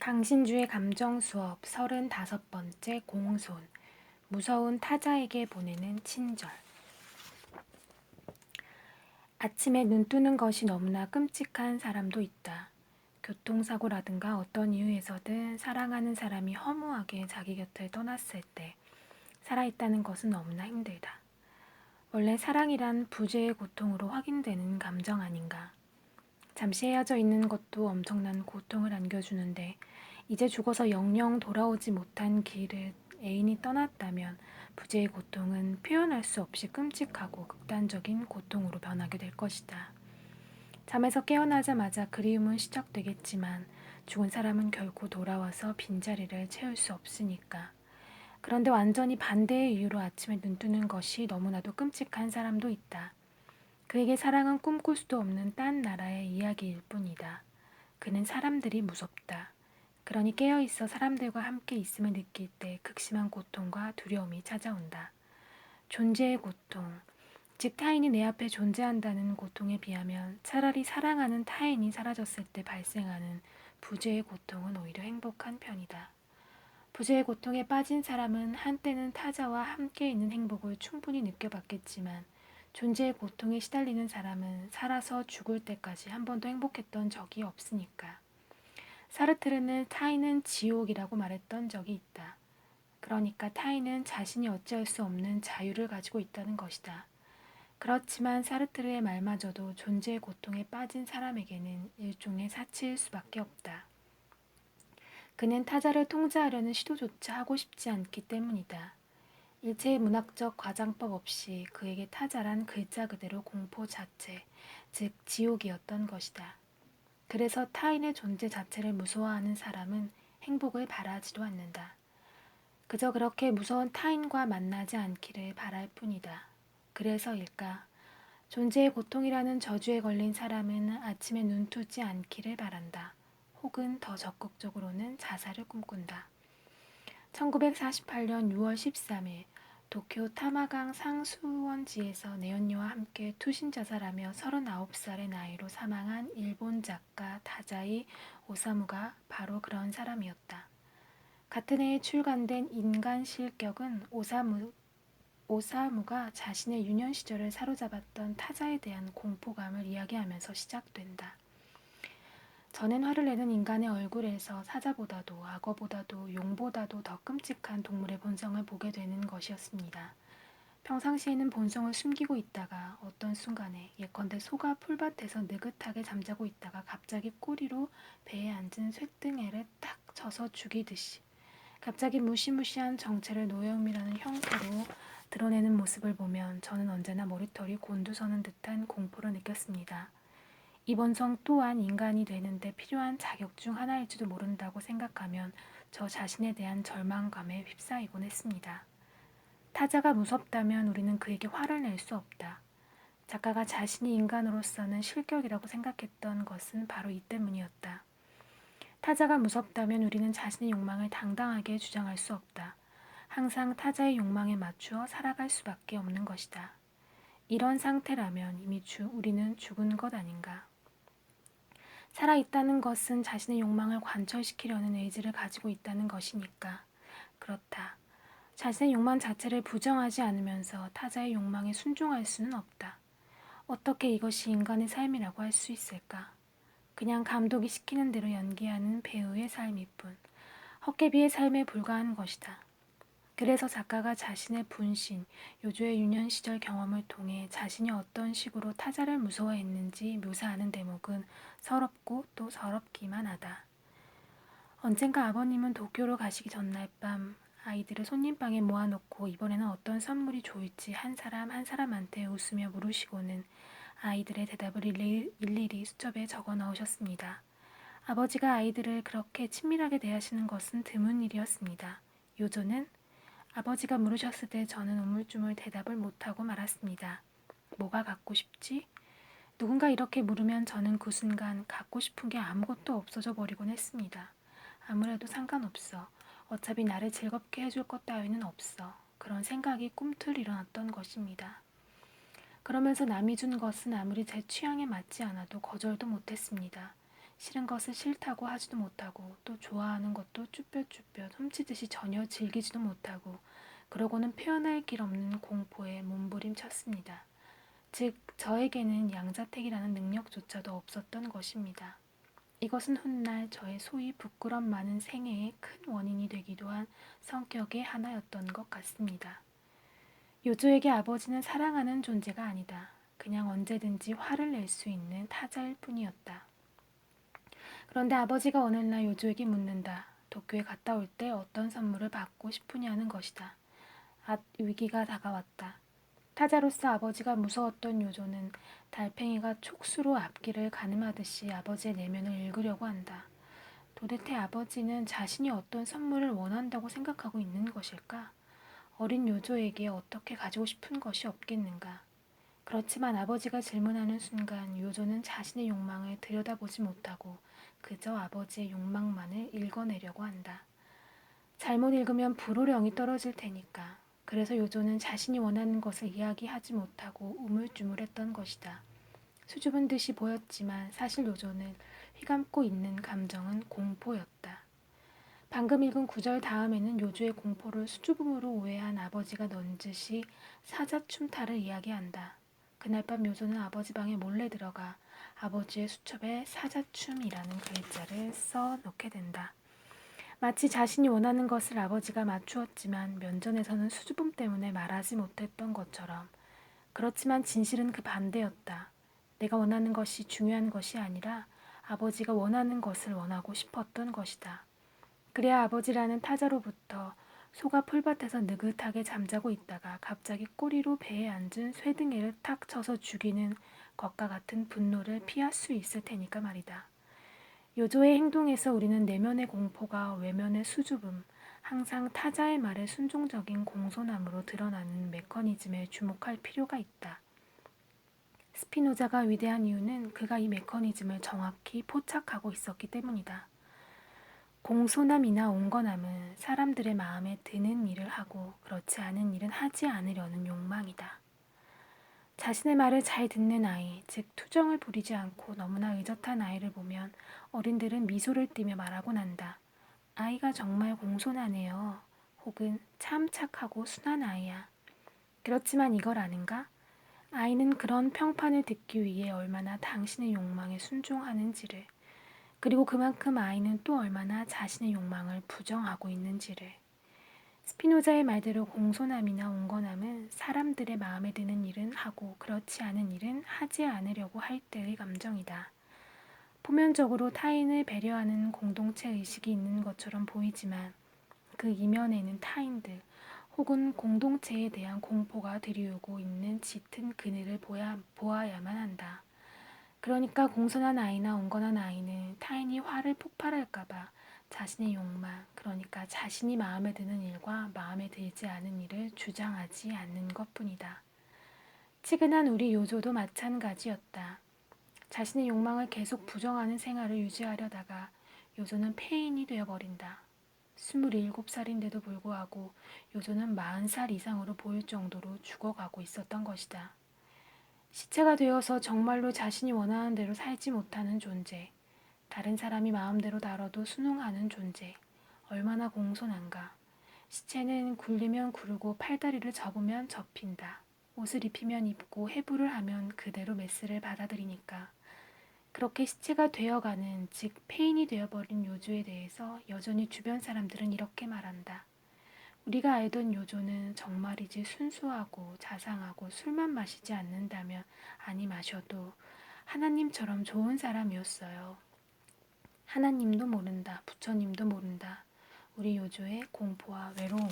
강신주의 감정 수업 35번째 공손 무서운 타자에게 보내는 친절 아침에 눈 뜨는 것이 너무나 끔찍한 사람도 있다. 교통사고라든가 어떤 이유에서든 사랑하는 사람이 허무하게 자기 곁을 떠났을 때 살아있다는 것은 너무나 힘들다. 원래 사랑이란 부재의 고통으로 확인되는 감정 아닌가. 잠시 헤어져 있는 것도 엄청난 고통을 안겨주는데 이제 죽어서 영영 돌아오지 못한 길을 애인이 떠났다면 부재의 고통은 표현할 수 없이 끔찍하고 극단적인 고통으로 변하게 될 것이다. 잠에서 깨어나자마자 그리움은 시작되겠지만 죽은 사람은 결코 돌아와서 빈자리를 채울 수 없으니까. 그런데 완전히 반대의 이유로 아침에 눈 뜨는 것이 너무나도 끔찍한 사람도 있다. 그에게 사랑은 꿈꿀 수도 없는 딴 나라의 이야기일 뿐이다. 그는 사람들이 무섭다. 그러니 깨어 있어 사람들과 함께 있음을 느낄 때 극심한 고통과 두려움이 찾아온다. 존재의 고통, 즉 타인이 내 앞에 존재한다는 고통에 비하면 차라리 사랑하는 타인이 사라졌을 때 발생하는 부재의 고통은 오히려 행복한 편이다. 부재의 고통에 빠진 사람은 한때는 타자와 함께 있는 행복을 충분히 느껴봤겠지만 존재의 고통에 시달리는 사람은 살아서 죽을 때까지 한 번도 행복했던 적이 없으니까. 사르트르는 타인은 지옥이라고 말했던 적이 있다. 그러니까 타인은 자신이 어찌할 수 없는 자유를 가지고 있다는 것이다. 그렇지만 사르트르의 말마저도 존재의 고통에 빠진 사람에게는 일종의 사치일 수밖에 없다. 그는 타자를 통제하려는 시도조차 하고 싶지 않기 때문이다. 일체의 문학적 과장법 없이 그에게 타자란 글자 그대로 공포 자체, 즉 지옥이었던 것이다. 그래서 타인의 존재 자체를 무서워하는 사람은 행복을 바라지도 않는다. 그저 그렇게 무서운 타인과 만나지 않기를 바랄 뿐이다. 그래서일까? 존재의 고통이라는 저주에 걸린 사람은 아침에 눈 뜨지 않기를 바란다. 혹은 더 적극적으로는 자살을 꿈꾼다. 1948년 6월 13일 도쿄 타마강 상수원지에서 내연녀와 함께 투신 자살하며 39살의 나이로 사망한 일본 작가 다자이 오사무가 바로 그런 사람이었다. 같은 해에 출간된 인간 실격은 오사무, 오사무가 자신의 유년 시절을 사로잡았던 타자에 대한 공포감을 이야기하면서 시작된다. 전엔 화를 내는 인간의 얼굴에서 사자보다도 악어보다도 용보다도 더 끔찍한 동물의 본성을 보게 되는 것이었습니다. 평상시에는 본성을 숨기고 있다가 어떤 순간에 예컨대 소가 풀밭에서 느긋하게 잠자고 있다가 갑자기 꼬리로 배에 앉은 쇠등에를 딱 쳐서 죽이듯이 갑자기 무시무시한 정체를 노여움이라는 형태로 드러내는 모습을 보면 저는 언제나 머리털이 곤두서는 듯한 공포를 느꼈습니다. 이 본성 또한 인간이 되는데 필요한 자격 중 하나일지도 모른다고 생각하면 저 자신에 대한 절망감에 휩싸이곤 했습니다. 타자가 무섭다면 우리는 그에게 화를 낼 수 없다. 작가가 자신이 인간으로서는 실격이라고 생각했던 것은 바로 이 때문이었다. 타자가 무섭다면 우리는 자신의 욕망을 당당하게 주장할 수 없다. 항상 타자의 욕망에 맞추어 살아갈 수밖에 없는 것이다. 이런 상태라면 이미 주, 우리는 죽은 것 아닌가. 살아있다는 것은 자신의 욕망을 관철시키려는 의지를 가지고 있다는 것이니까. 그렇다. 자신의 욕망 자체를 부정하지 않으면서 타자의 욕망에 순종할 수는 없다. 어떻게 이것이 인간의 삶이라고 할 수 있을까? 그냥 감독이 시키는 대로 연기하는 배우의 삶일 뿐, 헛개비의 삶에 불과한 것이다. 그래서 작가가 자신의 분신, 요조의 유년 시절 경험을 통해 자신이 어떤 식으로 타자를 무서워했는지 묘사하는 대목은 서럽고 또 서럽기만 하다. 언젠가 아버님은 도쿄로 가시기 전날 밤 아이들을 손님방에 모아놓고 이번에는 어떤 선물이 좋을지 한 사람 한 사람한테 웃으며 물으시고는 아이들의 대답을 일일이, 수첩에 적어 넣으셨습니다. 아버지가 아이들을 그렇게 친밀하게 대하시는 것은 드문 일이었습니다. 요조는 아버지가 물으셨을 때 저는 우물쭈물 대답을 못하고 말았습니다. 뭐가 갖고 싶지? 누군가 이렇게 물으면 저는 그 순간 갖고 싶은 게 아무것도 없어져 버리곤 했습니다. 아무래도 상관없어. 어차피 나를 즐겁게 해줄 것 따위는 없어. 그런 생각이 꿈틀 일어났던 것입니다. 그러면서 남이 준 것은 아무리 제 취향에 맞지 않아도 거절도 못했습니다. 싫은 것을 싫다고 하지도 못하고 또 좋아하는 것도 쭈뼛쭈뼛 훔치듯이 전혀 즐기지도 못하고 그러고는 표현할 길 없는 공포에 몸부림쳤습니다. 즉 저에게는 양자택이라는 능력조차도 없었던 것입니다. 이것은 훗날 저의 소위 부끄럼 많은 생애의 큰 원인이 되기도 한 성격의 하나였던 것 같습니다. 요조에게 아버지는 사랑하는 존재가 아니다. 그냥 언제든지 화를 낼 수 있는 타자일 뿐이었다. 그런데 아버지가 어느 날 요조에게 묻는다. 도쿄에 갔다 올 때 어떤 선물을 받고 싶으냐는 것이다. 아, 위기가 다가왔다. 타자로서 아버지가 무서웠던 요조는 달팽이가 촉수로 앞길을 가늠하듯이 아버지의 내면을 읽으려고 한다. 도대체 아버지는 자신이 어떤 선물을 원한다고 생각하고 있는 것일까? 어린 요조에게 어떻게 가지고 싶은 것이 없겠는가? 그렇지만 아버지가 질문하는 순간 요조는 자신의 욕망을 들여다보지 못하고 그저 아버지의 욕망만을 읽어내려고 한다. 잘못 읽으면 불호령이 떨어질 테니까. 그래서 요조는 자신이 원하는 것을 이야기하지 못하고 우물쭈물했던 것이다. 수줍은 듯이 보였지만 사실 요조는 휘감고 있는 감정은 공포였다. 방금 읽은 구절 다음에는 요조의 공포를 수줍음으로 오해한 아버지가 넌지시 사자춤타를 이야기한다. 그날 밤 요조는 아버지 방에 몰래 들어가 아버지의 수첩에 사자춤이라는 글자를 써 놓게 된다. 마치 자신이 원하는 것을 아버지가 맞추었지만 면전에서는 수줍음 때문에 말하지 못했던 것처럼 그렇지만 진실은 그 반대였다. 내가 원하는 것이 중요한 것이 아니라 아버지가 원하는 것을 원하고 싶었던 것이다. 그래야 아버지라는 타자로부터 소가 풀밭에서 느긋하게 잠자고 있다가 갑자기 꼬리로 배에 앉은 쇠등이를 탁 쳐서 죽이는 것과 같은 분노를 피할 수 있을 테니까 말이다. 요조의 행동에서 우리는 내면의 공포가 외면의 수줍음, 항상 타자의 말에 순종적인 공손함으로 드러나는 메커니즘에 주목할 필요가 있다. 스피노자가 위대한 이유는 그가 이 메커니즘을 정확히 포착하고 있었기 때문이다. 공손함이나 온건함은 사람들의 마음에 드는 일을 하고 그렇지 않은 일은 하지 않으려는 욕망이다. 자신의 말을 잘 듣는 아이, 즉 투정을 부리지 않고 너무나 의젓한 아이를 보면 어른들은 미소를 띠며 말하곤 한다. 아이가 정말 공손하네요. 혹은 참 착하고 순한 아이야. 그렇지만 이걸 아는가? 아이는 그런 평판을 듣기 위해 얼마나 당신의 욕망에 순종하는지를, 그리고 그만큼 아이는 또 얼마나 자신의 욕망을 부정하고 있는지를. 스피노자의 말대로 공손함이나 온건함은 사람들의 마음에 드는 일은 하고 그렇지 않은 일은 하지 않으려고 할 때의 감정이다. 표면적으로 타인을 배려하는 공동체 의식이 있는 것처럼 보이지만 그 이면에는 타인들 혹은 공동체에 대한 공포가 들이우고 있는 짙은 그늘을 보야, 보아야만 한다. 그러니까 공손한 아이나 온건한 아이는 타인이 화를 폭발할까봐 자신의 욕망, 그러니까 자신이 마음에 드는 일과 마음에 들지 않은 일을 주장하지 않는 것 뿐이다. 치근한 우리 요조도 마찬가지였다. 자신의 욕망을 계속 부정하는 생활을 유지하려다가 요조는 폐인이 되어버린다. 27살인데도 불구하고 요조는 40살 이상으로 보일 정도로 죽어가고 있었던 것이다. 시체가 되어서 정말로 자신이 원하는 대로 살지 못하는 존재. 다른 사람이 마음대로 다뤄도 순응하는 존재. 얼마나 공손한가. 시체는 굴리면 구르고 팔다리를 접으면 접힌다. 옷을 입히면 입고 해부를 하면 그대로 메스를 받아들이니까. 그렇게 시체가 되어가는, 즉 폐인이 되어버린 요조에 대해서 여전히 주변 사람들은 이렇게 말한다. 우리가 알던 요조는 정말이지 순수하고 자상하고 술만 마시지 않는다면 아니 마셔도 하나님처럼 좋은 사람이었어요. 하나님도 모른다. 부처님도 모른다. 우리 요조의 공포와 외로움을.